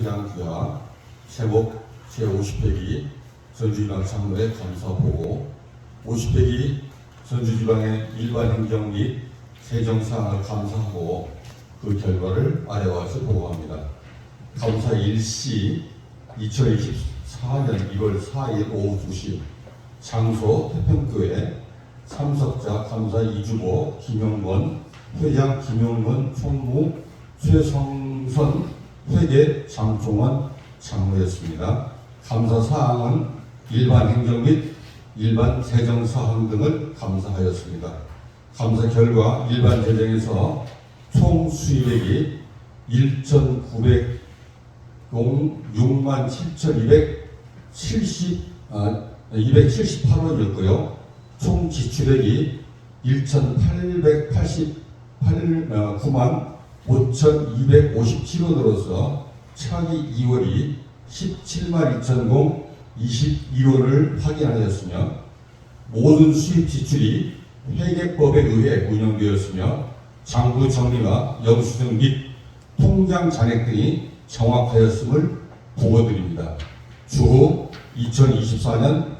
회장 제목 제50회기 전주지방 장로의 감사 보고 50회기 전주지방의 일반 행정 및 재정 사항을 감사하고 그 결과를 아래와 같이 보고합니다. 감사 일시 2024년 1월 4일 오후 2시 장소 태평교회 참석자 감사 이주보 김영건 회장 김영건 총무 최성선 회계 장종원 장로였습니다. 감사 사항은 일반 행정 및 일반 재정 사항 등을 감사하였습니다. 감사 결과 일반 재정에서 총 수입액이 1,900 6만 7,270 아, 278원이었고요. 총 지출액이 1,889만 5,257원으로서 차기 2월이 17만 2,021원을 확인하였으며 모든 수입 지출이 회계법에 의해 운영되었으며 장부 정리와 영수증 및 통장 잔액 등이 정확하였음을 보고드립니다. 추후 2024년